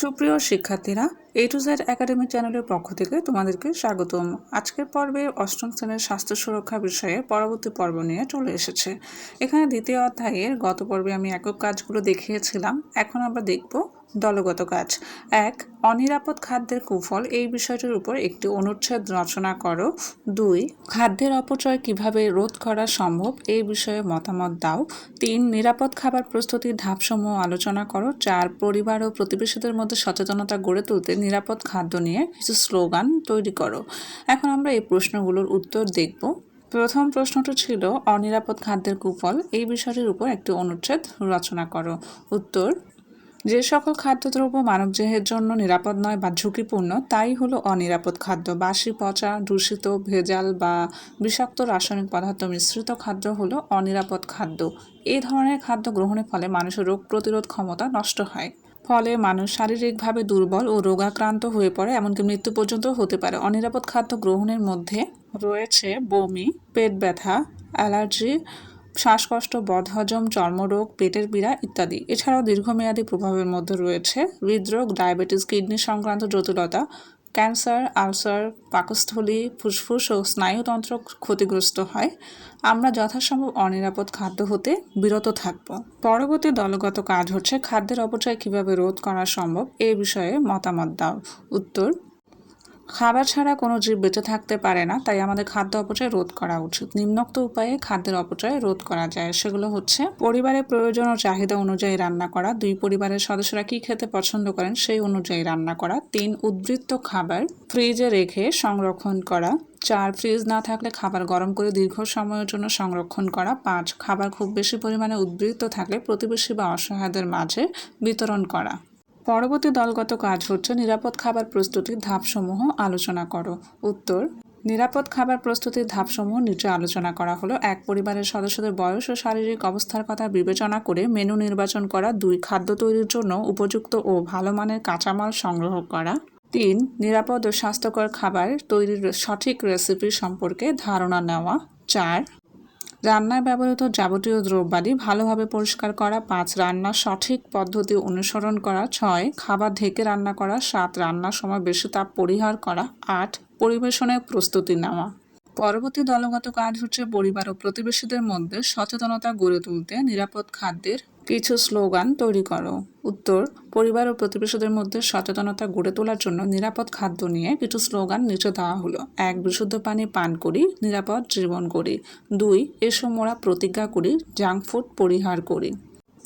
সুপ্রিয় শিক্ষার্থীরা এ to Z academy চ্যানেলের পক্ষ থেকে তোমাদেরকে স্বাগতম। আজকের পর্বে অষ্টম শ্রেণির স্বাস্থ্য সুরক্ষা বিষয়ে পরবর্তী পর্ব নিয়ে চলে এসেছে। এখানে দ্বিতীয় অধ্যায়ের গত পর্বে আমি একক কাজগুলো দেখিয়েছিলাম। এখন আমরা দেখব দলগত কাজ। এক, অনিরাপদ খাদ্যের কুফল। এই বিষয়টির উপর একটি অনুচ্ছেদ রচনা করো। দুই, খাদ্যের অপচয় কীভাবে রোধ করা সম্ভব? এই বিষয়ে মতামত দাও। তিন, নিরাপদ খাবার প্রস্তুতির ধাপসমূহ আলোচনা করো। চার, পরিবার ও প্রতিবেশীদের মধ্যে সচেতনতা গড়ে তুলতে নিরাপদ খাদ্য নিয়ে কিছু স্লোগান তৈরি করো। এখন আমরা এই প্রশ্নগুলোর উত্তর দেখব। প্রথম প্রশ্নটা ছিল, অনিরাপদ খাদ্যের কুফল। এই বিষয়টির উপর একটি অনুচ্ছেদ রচনা করো। উত্তর যে সকল খাদ্যদ্রব্য মানবদেহের জন্য নিরাপদ নয় বা ঝুঁকিপূর্ণ, তাই হলো অনিরাপদ খাদ্য। বাসি, পচা, দূষিত, ভেজাল বা বিষাক্ত রাসায়নিক পদার্থ মিশ্রিত খাদ্য হলো অনিরাপদ খাদ্য। এই ধরনের খাদ্য গ্রহণের ফলে মানুষের রোগ প্রতিরোধ ক্ষমতা নষ্ট হয়। ফলে মানুষ শারীরিকভাবে দুর্বল ও রোগাক্রান্ত হয়ে পড়ে, এমনকি মৃত্যু পর্যন্ত হতে পারে। অনিরাপদ খাদ্য গ্রহণের মধ্যে রয়েছে বমি, পেট ব্যথা, অ্যালার্জি শ্বাসকষ্ট, বদহজম, চর্মরোগ, পেটের পীড়া ইত্যাদি। এছাড়াও দীর্ঘমেয়াদী প্রভাবের মধ্যে রয়েছে হৃদরোগ, ডায়াবেটিস, কিডনি সংক্রান্ত জটিলতা, ক্যান্সার, আলসার, পাকস্থলী, ফুসফুস ও স্নায়ুতন্ত্র ক্ষতিগ্রস্ত হয়। আমরা যথাসম্ভব অনিরাপদ খাদ্য হতে বিরত থাকব। পরবর্তী দলগত কাজ হচ্ছে খাদ্যের অপচয় কীভাবে রোধ করা সম্ভব এ বিষয়ে মতামত দাও। উত্তর খাবার ছাড়া কোনো জীব বেঁচে থাকতে পারে না, তাই আমাদের খাদ্য অপচয় রোধ করা উচিত। নিম্নোক্ত উপায়ে খাদ্যের অপচয় রোধ করা যায়, সেগুলো হচ্ছে পরিবারের প্রয়োজন ও চাহিদা অনুযায়ী রান্না করা, দুই পরিবারের সদস্যরা কি খেতে পছন্দ করেন সেই অনুযায়ী রান্না করা, তিন উদ্বৃত্ত খাবার ফ্রিজে রেখে সংরক্ষণ করা, চার ফ্রিজ না থাকলে খাবার গরম করে দীর্ঘ সময়ের জন্য সংরক্ষণ করা, পাঁচ খাবার খুব বেশি পরিমাণে উদ্বৃত্ত থাকলে প্রতিবেশী বা অসহায়দের মাঝে বিতরণ করা। পরবর্তী দলগত কাজ হচ্ছে নিরাপদ খাবার প্রস্তুতির ধাপসমূহ আলোচনা করো। উত্তর, নিরাপদ খাবার প্রস্তুতির ধাপসমূহ নিচে আলোচনা করা হলো। এক পরিবারের সদস্যদের বয়স ও শারীরিক অবস্থার কথা বিবেচনা করে মেনু নির্বাচন করা, দুই খাদ্য তৈরির জন্য উপযুক্ত ও ভালো মানের কাঁচামাল সংগ্রহ করা। তিন, নিরাপদ ও স্বাস্থ্যকর খাবার তৈরির সঠিক রেসিপি সম্পর্কে ধারণা নেওয়া। চার রান্নায় ব্যবহৃত যাবতীয় দ্রব্যাদি ভালোভাবে পরিষ্কার করা, পাঁচ রান্না, সঠিক পদ্ধতি অনুসরণ করা, ছয়, খাবার ঢেকে রান্না করা, সাত রান্নার সময় বেশি তাপ পরিহার করা, আট পরিবেশনের প্রস্তুতি নেওয়া। পরবর্তী দলগত কাজ হচ্ছে পরিবার ও প্রতিবেশীদের মধ্যে সচেতনতা গড়ে তুলতে নিরাপদ খাদ্যের কিছু স্লোগান তৈরি করো। উত্তর, পরিবার ও প্রতিবেশীদের মধ্যে সচেতনতা গড়ে তোলার জন্য নিরাপদ খাদ্য নিয়ে কিছু স্লোগান নিচে দেওয়া হলো। এক, বিশুদ্ধ পানি পান করি, নিরাপদ জীবন করি। দুই, এসো মোড়া প্রতিজ্ঞা করি, জাঙ্ক ফুড পরিহার করি।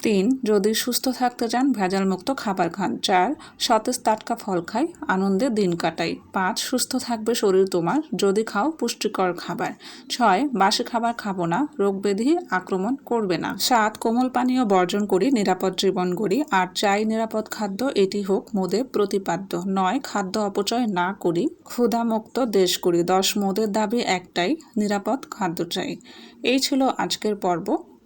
তিন, যদি সুস্থ থাকতে চান, ভেজালমুক্ত খাবার খান। চার সতেজ টাটকা ফল খাই, আনন্দে দিন কাটাই। পাঁচ, সুস্থ থাকবে শরীর তোমার, যদি খাও পুষ্টিকর খাবার। ছয়, বাসি খাবার খাব না, রোগ ব্যাধি আক্রমণ করবে না। সাত, কোমল পানীয় বর্জন করি, নিরাপদ জীবন গড়ি। আর চাই নিরাপদ খাদ্য, এটি হোক মোদের প্রতিপাদ্য। নয়, খাদ্য অপচয় না করি, ক্ষুধামুক্ত দেশ করি দশ, মোদের দাবি একটাই, নিরাপদ খাদ্য চাই। এই ছিল আজকের পর্ব।